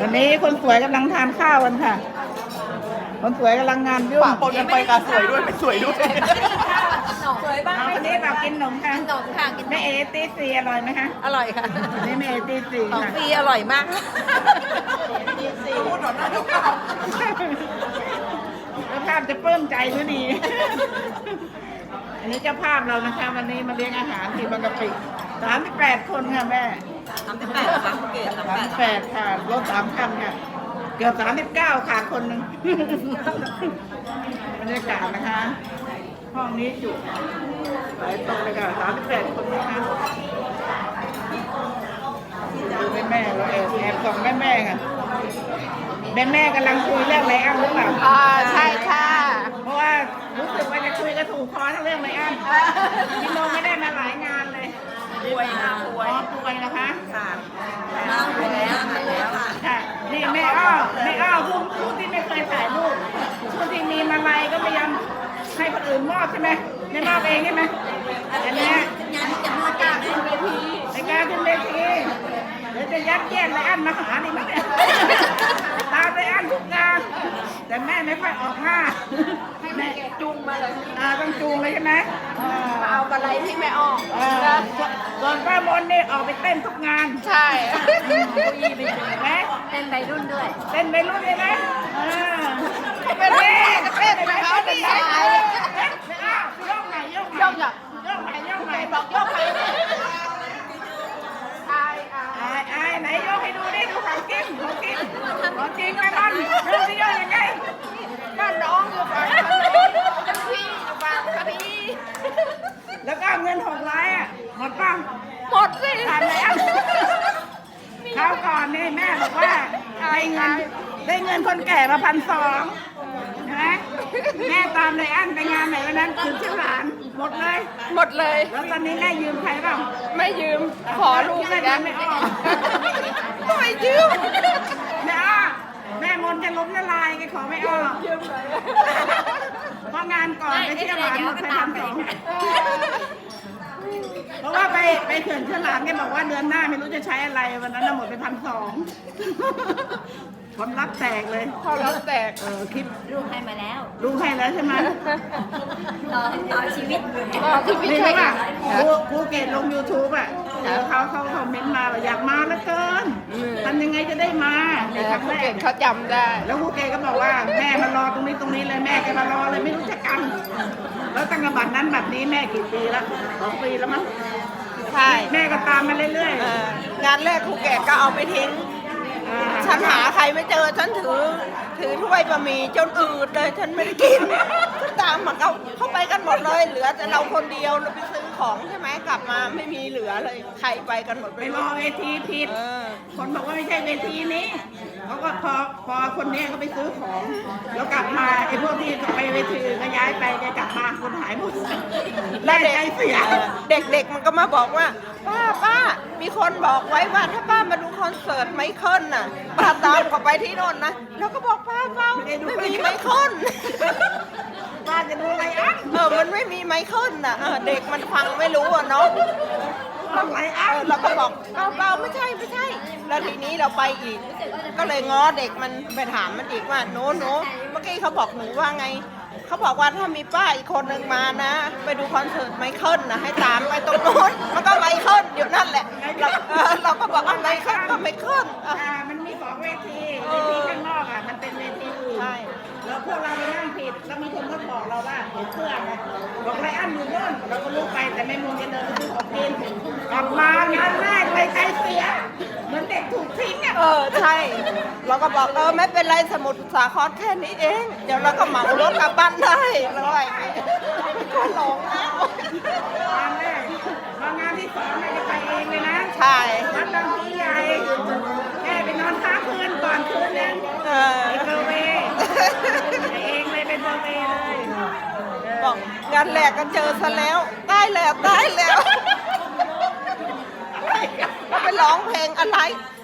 วันนี้คนสวยกำลังทานข้าวกันค่ะ คนสวยกำลังงานยุ่งปะปนกันไปกับสวยด้วยไม่สวยด้วย สวยบ้างเอาวันนี้แบบกินขนมค่ะขนมค่ะกินแม่เอตีสีอร่อยไหมคะอร่อยค่ะวันนี้แม่เอตีสีของค่ะฟรีอร่อยมากพูดต่อหน้าทุกคนเจ้าภาพจะปลื้มใจหรือดีอันนี้เจ้าภาพเรานะคะ วันนี้มาเลี้ยงอาหารที่บางกะปิสามสิบแปดคนค่ะแม่ สามสิบแปดค่ะเกศสามสามแปดสิบแปดค่ะลดสามคันค่ะ เกือบสามสิบเก้าขาดคนหนึ่งบรรยากาศนะคะ ห้องนี้จุหลายโต๊ะเลยค่ะสามสิบแปดคนนะคะดูแม่แม่ๆเราแอบแอบส่องแม่แม่ๆค่ะแม่แม่ๆกำลังคุยเรื่องไรอันหรือเปล่าอ่าใช่ค่ะ เพราะว่ารู้สึกว่าจะคุยกระถูกคอทั้งเรื่องไรอันพี่โนไม่ได้มาหลายงานเลย ป่วยค่ะป่วย อ๋อป่วยนะคะค่ะมาป่วยแล้วมาแล้วค่ะค่ะนี่แม่อ้อแม่อ้อผู้ผู้ที่ไม่เคยถ่ายรูปผู้ที่มีมาลัยก็พยายามให้คนอื่นมอบใช่ไหมไม่มอบเองใช่ไหมอันเนี้ยงานจะมาจากขึ้นเวทีในการขึ้นเวทีเดี๋ยวจะยัดเยียดไรอันมาหาดิมั้งเนี่ยตามไรอันทุกงานแต่แม่ไม่ค่อยออกหน้าแม่จุงมาเลยอ่าต้องจูงเลยใช่ไหมอ่าเอาอะไรที่ไม่ออกอ่าส่วนป้ามนเนี่ยออกไปเต้นทุกงาน ใช่เห็นไหมเป็นใบรุ่นด้วย เต้นไปรุ่นเลยนะอ่าเป็นแม่เต้นไปเขาดีใจไม่เอายกไหนยกไหนยกยกไหนยกไหนบอกยกไหนายไหนยกให้ดูดิดูของจริงของจริงของจริงไหมมันดูสิยกยังไงบ้านน้องอยู่ฝั่งพี่ฝั่งคดีแล้วก็เงินหกร้อยอะหมดป่ะหมดสิทานแล้วคราวก่อนนี่แม่บอกว่าได้เงินได้เงินคนแก่มาพันสองใช่ไหมแม่ตามเลยอันไปงานไหนวันนั้นคืนชื่อหลานหมดเลย หมดเลย แล้วตอนนี้แม่ยืมใครเปล่าไม่ยืมขอลูกแม่กันไม่ออก ไม่ยืม แม่อ้อแม่มนต์จะล้ม ละลายแกขอไม่ออกเพราะงานก่อนไปเที่ยวหลานหมดไปพันสองเพราะว่าไปไปเขื่อนเชื่อหลานแกบอกว่าเดือนหน้าไม่รู้จะใช้อะไรวันนั้นน่ะหมดไปพันสอง คนรับแตกเลยพอรับแตก เออคลิปลูกให้มาแล้วลูกให้แล้วใช่ไหมต่อต่อชีวิตก็ที่พี่นี่ชัรู้ยป่ะครูครูเกดลง YouTube อะเดี๋ยวเขาเขาคอมเมนต์มาว่าอยากมาแล้วเกินทำยังไงจะได้มาในครั้งเขาแรเก่กงเขาจำได้ แล้วครูเกดก็บอกว่าแม่มารอตรงนี้ตรงนี้เลยแม่แกมารอเลยไม่รู้จะกัน แล้วตั้งแต่บัตรนั้นบัตรนี้แม่กี่ปีแล้วสองปีแล้วมั้งใช่แม่ก็ตามมาเรื่อยเอ่องานแรกครูแก่ก็เอาไปทิ้งๆอ่า ฉันหาใครไม่เจอ ฉันถือ ถือถ้วยบะหมี่จนอืดเลย ฉันไม่ได้กินฉันตามมาเขาเข้าไปกันหมดเลย เหลือแต่เราคนเดียวเราไปซื้อของใช่ไหมกลับมาไม่มีเหลือเลย ใครไปกันหมดไปไปรอเวทีผิด เออ คนบอกว่าไม่ใช่เวทีนี้ เขาก็พอพอคนนี้เขาไปซื้อของแล้วกลับมาไอ้พวกที่ไปเวทีอื่นก็ย้ายไปแกกลับมาคนหายหมดแม่ใจเสียเออเด็กๆมันก็มาบอกว่า ป้าป้ามีคนบอกไว้ว่าถ้าป้ามาดูคอนเสิร์ตไมเคิลน่ะป้าตามเขาไปที่โน่นนะแล้วก็บอกป้าเป้าไม่มีไมเคิลป้าจะดูอะไรอะเออมันไม่มีไมเคิลน่ะเออเด็กมันฟังไม่รู้อะเนาะ ต้องไรอะเออเราก็บอกเปล่าเปล่าไม่ใช่ไม่ใช่ แล้วทีนี้เราไปอีก ก็เลยง้อเด็กมันไปถามมันอีกว่าโน้โน้เมื่อกี้เขาบอกหนูว่าไงเขาบอกว่าถ้ามีป้าอีกคนหนึ่งมานะ ไปดูคอนเสิร์ตไมเคิลนะให้ตามไปตรงโน้นมันก็ไมเคิลอยู่นั่นแหละเราเออเราก็บอกว่าไมเคิลก็ไมเคิลอะ อ่ามันมีสองเวที แล้วพวกเราไปนั่งผิดแล้วมีคนก็บอกเราว่าเห็นเสื้อนะบอกไรอันอยู่โน่นเราก็ลุกไปแต่แม่มูลจะเดินไปซื้อของกินกลับมางานแรกเลยใจเสียเหมือนเด็กถูกทิ้งอะเออใช่ เราก็บอกเออไม่เป็นไรสมุดสาครแค่นี้เอง เดี๋ยวเราก็เหมารถกลับบ้านได้แล้วอะไรก็หลงนะงานแรกพองานที่สองแม่จะไปเองเลยนะใช่วัดบางพีใหญ่แม่ไปนอนค้างคืนก่อนคืนนึงเออ ไปเซอร์เวย์ไปเองเลยไปเซอร์เวย์เลยบอกงานแหลกกันเจอซะแล้วได้แล้วได้แล้วเราไปร้องเพลงอะไร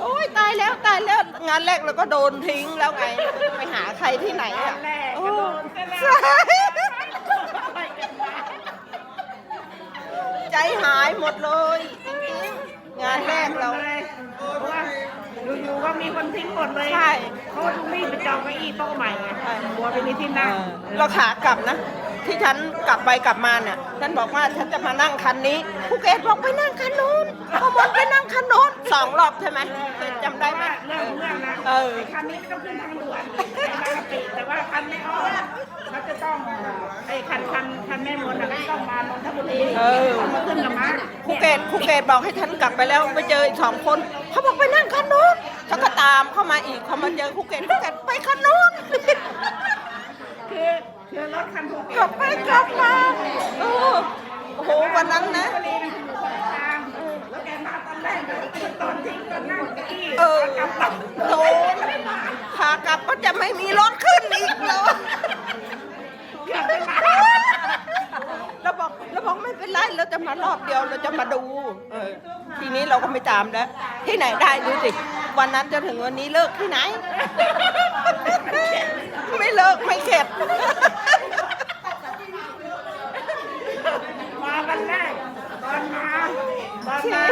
โอ้ยตายแล้วตายแล้วงานแรกเราก็โดนทิ้งแล้วไงเราจะไปหาใครที่ไหนอะแรกโอ้ก็โดนซะแล้วใช่ใจหายหมดเลยจริงๆงานแรกเราเพราะว่า อยู่ๆก็มีคนทิ้งหมดเลยใช่ เขาะมีดไปจองเก้าอี้โต๊ะใหม่ไงกลัวไปมีที่นั่งเราขากลับนะ ที่ฉันกลับไปกลับมาเนี่ยฉันบอกว่าฉันจะมานั่งคันนี้ภูเก็ตบอกไปนั่งคันนู้นพอมนไปนั่งคันโน้นสองรอบใช่ไหมจำได้ไหมเรื่องเรื่องนะเออไอ้คันนี้ไม่ต้องขึ้นทางด่วนไอ้บางกะปิแต่ว่าคันไม่อ้อมเขาจะต้องไอ้คันคันคันแม่มดน่ะไม่ต้องมานนทบุรีเออต้องมาขึ้นกับม้าภูเก็ตภูเก็ตบอกให้ฉันกลับไปแล้วไปเจออีกสองคน ตามเข้ามาอีกพอมาเจอภูเก็ตภูเก็ตไปคันโน้นคือคือรถคันภูเก็ตกลับไปกลับมาเออโอ้โหวันนั้นนะทบุรีมันอยู่คนละทางแล้วแกมาตอนแรกก็ตอนทิ้งตอนนั่งเก้าอี้เออกลับมาโดนขากลับก็จะไม่มีรถขึ้นอีกแล้วเกือบจะมาเราบอกเราบอกไม่เป็นไรเราจะมารอบเดียวเราจะมาดู เออ ทีนี้เราก็ไม่ตามแล้ว ที่ไหนได้ดูสิ วันนั้นจะถึงวันนี้เลิกที่ไหน ไม่เลิกไม่เข็ด มาวันแรกตอนมาตอนมา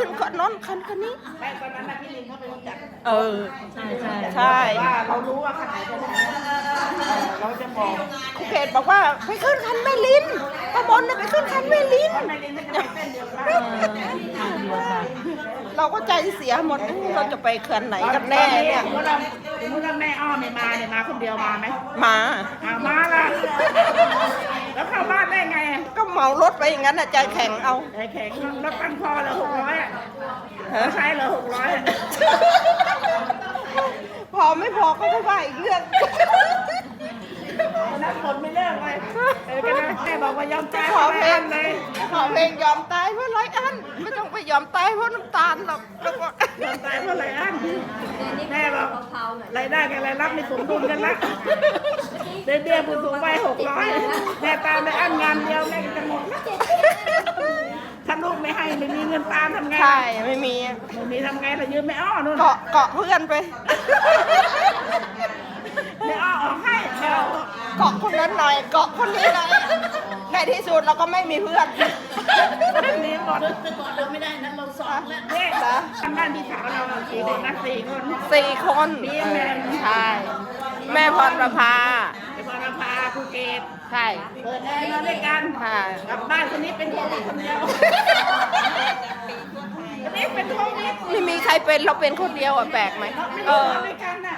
ขึ้นคนน้นคันคันนี้ไล่ตอนนั้นน่ะพี่ลินเขาเป็นคนจัดเออ ใช่ใช่ใช่ว่าเรารู้ว่าคันไหนเป็นไหนเราจะบอกครูเพจบอกว่าไปขึ้นคันแม่ลินป้าบนน่ะไปขึ้นคันแม่ลินว่าแม่ลินเขาจะไปเต้นเดียวกันทางเดียวกันเราก็ใจเสียหมดเราจะไปเขื่อนไหนกันแน่เนี่ยสมมติเราสมมติว่าแม่อ้อมไม่มาเนี่ยมาคนเดียวมาไหมมา อ่ามาละแล้วเข้าบ้านได้ไง ก็เมารถไปอย่างนั้นน่ะใจแข็งเอาไอ้แข็งรถตั้งคอเลยหกร้อยอะฮะใช้เลยหกร้อยพอไม่พอก็ไม่ว่าอีกเรื่องนัดคนไม่เลิกเลยเออก็นะแม่บอกว่ายอมใจขอเพลงเลยขอเพลงยอมตายเพราะไรอันไม่ต้องไปยอมตายเพราะน้ำตาลหรอกแล้วก็ยอมตายเพราะอะไรอันแม่บอกเผาๆหน่อยรายได้กับรายรับไม่สมดุลกันละ เดือนเดือนผู้สูงวัยหกร้อยแม่ตามไปอันงานเดียวแม่ก็จะหมดละถ้าลูกไม่ให้ไม่มีเงินตามทำไงใช่ไม่มีไม่มีทำไงเรายืมไม่อ้อนู่นเกาะเกาะเพื่อนไปไม่อ้อออกให้เอาเกาะคนนั้นหน่อยเกาะคนนี้หน่อยในที่สุดเราก็ไม่มีเพื่อนมีหมดแต่ก่อนเราไม่ได้นะเราสองแล้วเนี่ยทำบ้านพี่สาวเราสี่คนนะสี่คนสี่คนมีแม่ใช่ แม่พรประภาไปพรพาภูเก็ตใช่เปิดแอร์นอนด้วยกันค่ะกลับบ้านคนนี้เป็นโควิดคนเดียวคนนี้เป็นโควิดไม่มีใครเป็นเราเป็นคนเดียวอะแปลกไหมไม่เอได้นอ อนด้วยกันน่ะ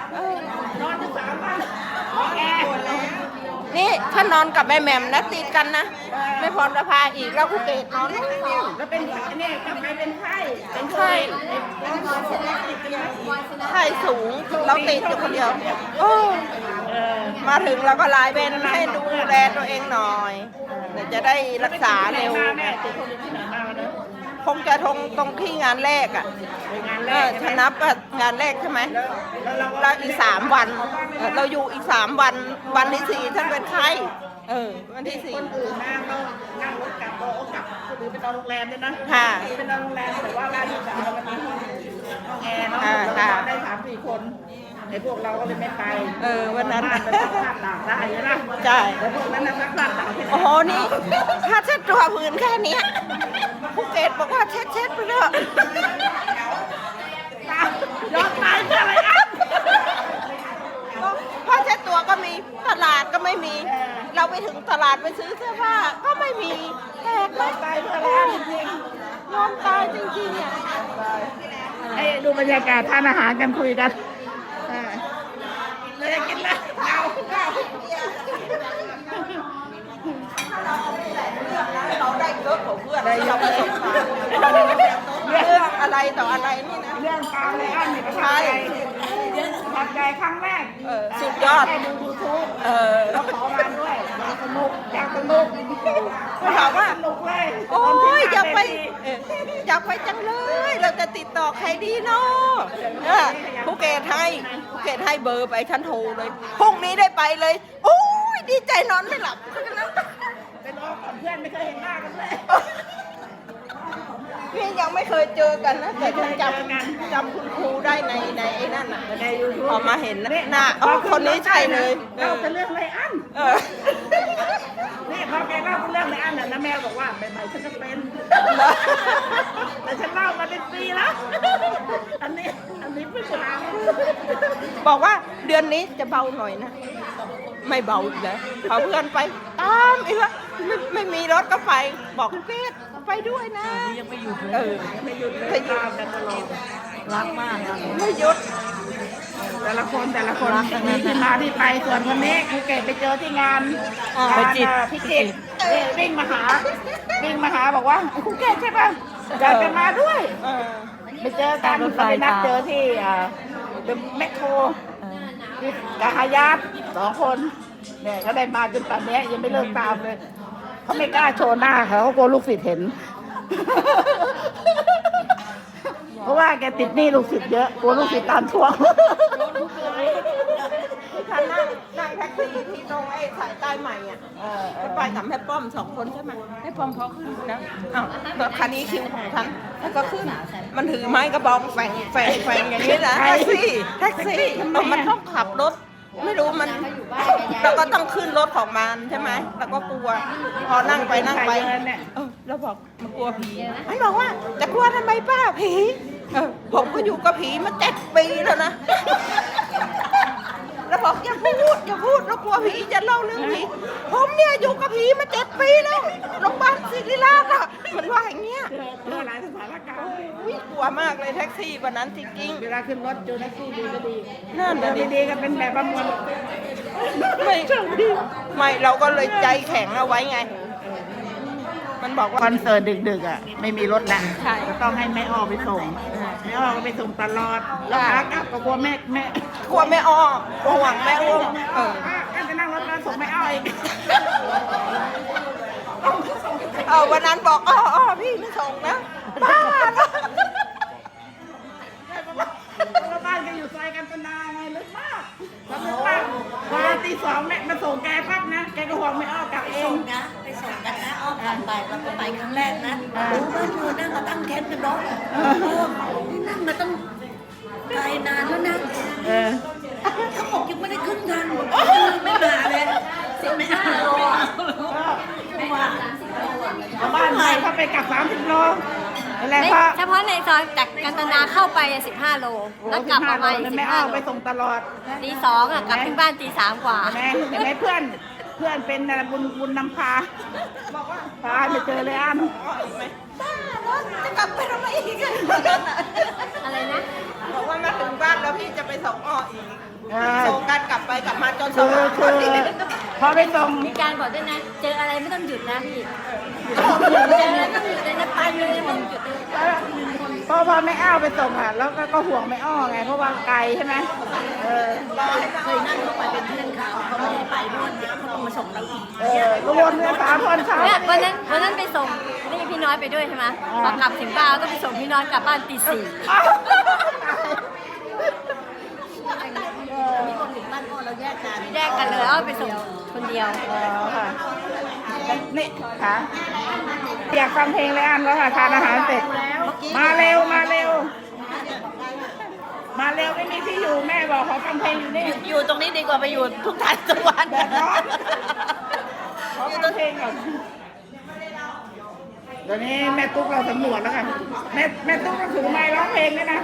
นอนที่สามวันห้องแอร์ นี่ถ้านอนกับแม่แหม่มนะติดกันนะแม่พรประภาอีกแล้วคุณเกดนอนนู่นแล้วเป็นเนี่ยกลับไปเป็นไข้เป็นไข้ไข้สูงเราติดอยู่คนเดียวโอ้เออมาถึงเราก็ไลน์เป็นให้ดูแลตัวเองหน่อยเดี๋ยวจะได้รักษาเร็วแม่ติดโควิดที่ไหนมาวันนี้คงจะทงตรงที่งานแรกอะไปงานแรเอกอชใช่ไหมนับอะงานแรกใช่ไหมแล้วเราก็เราอีกสามวันเออเราอยู่อีกสามวัน วันที่สี่ท่านเป็นไข้เออ วันที่สี่คนอื่นนะเขานั่งรถกลับโอ้กลับคนอื่นไปนอนโรงแรมด้วยนะค่ะไปนอนโรงแรมแต่ว่าบ้านที่สาวมันมีห้องห้องแอร์เนาะอ่าแล้วค่ะนอนได้สามสี่คน ไอ้พวกเราก็เลยไม่ไปเออวันนั้น บ้านมันซักผ้าตากได้ใช่ไหมใช่ แต่พวกนั้นนะซักผ้าตากไม่ได้โอ้โหนี่ผ้าเช็ดตัวผืนแค่เนี้ยภูเก็ตบอกว่าเช็ดเช็ดไปเถอะยอมตายเพื่ออะไรอะผ้าเช็ดตัวก็มีตลาดก็ไม่มี เราไปถึงตลาดไปซื้อเสื้อผ้าก็ไม่มีแปลกไหมยอมตายเพื่ออะไรอะจริงยอมตายจริงๆอะ ๆไอ้ดูบรรยากาศทานอาหารกันคุยกันอ่าเลยอยากกินแล้วเอาเอา เรา ได้เยอะกว่าเพื่อนเราประสบการณ์เรื่องอะไรต่ออะไรนี่นะเรื่องปลาเลยอันนี่ประทับใจประทับใจครั้งแรกเออสุดยอดให้ดูยูทูบเออ แล้วขอมาด้วยอยากสนุกอยากสนุกก็ถามว่า สนุกเลยโอ้ยอยากไปเอออยากไปจังเลย เราจะติดต่อใครดีเนาะเออภูเก็ตให้ภูเก็ตให้เบอร์ไปฉันโทรเลยพรุ่งนี้ได้ไปเลยโอ้ยดีใจนอนไม่หลับ เพื่อนไม่เคยเห็นหน้ากันเลยพี่ยังไม่เคยเจอกันนะแต่คงจำจำคุณครูได้ในในไอ้นั่นน่ะในยูทูบพอมาเห็นหน้ะอ๋อคนนี้ใช่เลยเราอเป็นเรื่องไรอันเนี่พอแกเล่าเรื่องไรอันน่ะนะแมวบอกว่าใหม่ๆฉันก็เป็น แต่ฉันเล่ามาเป็นปีแล้ว อันนี้อันนี้เพิ่งมาบอกว่าเดือนนี้จะเบาหน่อยนะ ไม่เบาอีกแล้วพอเพื่อนไปตามอีกแล้วไม่ไม่มีรถก็ไปบอกคุณเกศไปด้วยนะ ยังไม่หยุดเลยเออไม่หยุดเลยไม่หยุดรักมากนะไม่หยุด แต่ละคนแต่ละคนมีที่มาที่ไปส่วนคนนี้ครูเกดไปเจอที่งานอ่างานเอ่อพิจิตรเนี่ยวิ่งมาหาวิ่งมาหาบอกว่าครูเกดใช่ป่ะอยากจะมาด้วยเออไปเจอกันก็ไปนัดเจอที่เดอะแมคโครที่ กาฮายาตสองคนเนี่ยก็ได้มาจนตอนเนี้ยยังไม่เลิกตามเลยเขาไม่กล้าโชว์หน้าเขาเขากลัวลูกศิษย์เห็น เพราะว่าแกติดหนี้ลูกศิษย์เยอะกลัวลูกศิษย์ตามทวงฉันนั่งนั่ง แท็กซี่ที่ตรงไอ้สายใต้ใหม่อะก็ไปกับแม่ป้อมสองคนใช่ไหมแม่ป้อมเขาขึ้นนะอ้าวรถคันนี้คิวของฉันแล้วก็ขึ้น มันถือไม้กระบองแฝงแฝงแฝงอย่างนี้นะใครแท็กซี่แท็กซี่ทำไมเออมันอะต้องขับรถไม่รู้มันแล้วก็ต้องขึ้นรถของมันใช่ไหมแล้วก็กลัว พอนั่งไปนั่งไปใครเดินเนี่ยเออแล้วบอกมันกลัวผีมันบอกว่าจะกลัวทำไมป้าผีเออผมก็อยู่กับผีมาเจ็ดปีแล้วนะแล้ว บอกอย่าพูดอย่าพูดเรากลัวผีจะเล่าเรื่องผีผมเนี่ยอยู่กับผีมาเจ็ดปีแล้วโรงพยาบาลศิริราชอะมันว่าอย่างเงี้ยเจอเจอหลายสถานการณ์อุ๊ยกลัวมากเลยแท็กซี่วันนั้นจริงเวลาขึ้นรถเจอแท็กซี่ดีก็ดีๆนั่นเจน่ะอดิดีๆก็เป็นแบบประมวลไม่ไม่เราก็เลยใจแข็งเอาไว้ไงมันบอกว่าคอนเสิร์ตดึกๆอะไม่มีรถแล้วใช่ก็ต้องให้แม่อ้อไปส่งแม่อ้อก็ไปส่งตลอดแล้วขากลับก็กลัวแม่แม่ก ลัวแม่อ้อกลัวหวังแม่อ้วงเออก็จะนั่งรถมาส่งแม่อ้ออีกเออวันนั้นบอกอ้ออ้อพี่ไม่ส่งนะบ้า ชาวบ้านไทยเขาไปกลับสามสิบโลอะไรไม่เพราะเฉพาะในซอยจากกันตนาเข้าไปอะ15 โล แล้วกลับประมาณแม่อ้อ15โลไปส่งตลอด ตีสองอะกลับที่บ้านตีสามกว่า แม่เห็นไหมเพื่อนเพื่อนเป็นอะไรบุญบุญนำพาบอกว่าพาไปเจอเลยอันอ้ออีกไหมบ้าแล้วจะกลับไปทำไมอีกอะอะไรนะ บอกว่ามาถึงบ้านแล้วพี่จะไปส่งอ้ออีก เออส่งกันกลับไปกลับมาจนสคือว่างคือพอไปส่งมีการบอกด้วยนะ เจออะไรไม่ต้องหยุดนะพี่เจออะไรไม่ต้องหยุดเลยนะไปเลยไม่ต้องหยุดเลยพอพอไม่อ้าวไปส่งอะแล้วก็ก็ห่วงไม่อ้อไงเพราะว่าไกลใช่ไหมเออเคยนั่งเข้าไปเป็นเพื่อนเขาเขาไม่ได้ไปด้วยเดี๋ยวเขาต้องมาส่งเราอีกเออก็วนกันสามคนเช้าเนี่ยวันนั้นวันนั้นไปส่งนี่พี่น้อยไปด้วยใช่ไหมพอกลับถึงบ้านก็ไปส่งพี่น้อยกลับบ้านตีสี่ อ้าว มีคนถึงบ้านอ้อเรา แยกกันแยกกันเลยเอาไปส่งคนเดียว อ๋อค่ะนี่ค่ะอยากฟังเพลงเลยอันแล้วค่ะทานอาหารเสร็จ มาเร็วมาเร็ว มาเร็วไม่มีที่อยู่แม่บอกขอฟังเพลงอยู่นี่อยู่ตรงนี้ดีกว่าไปอยู่ทุกทางทุกวันแดดร้อนขอฟังเพลงก่อนเดี๋ยวนี้แม่ตุ๊กเราสำรวจแล้วค่ะแม่แม่ตุ๊กก็ถือไม้ร้องเพลงด้วยนะ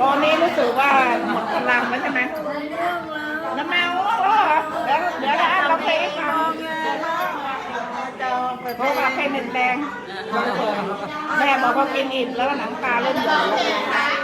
ตอนนี้รู้สึกว่า หมดกำลังแล้วใช่ไหมน้ำแมวง่วแล้วเหรอเดี๋ยวเดี๋ยวแล้วอันร้องเพลงให้ฟังเพราะว่าเพลงหนึ่งแดงแม่บอกว่ากินอิ่มแล้วหนังตาเริ่มหยดแล้ว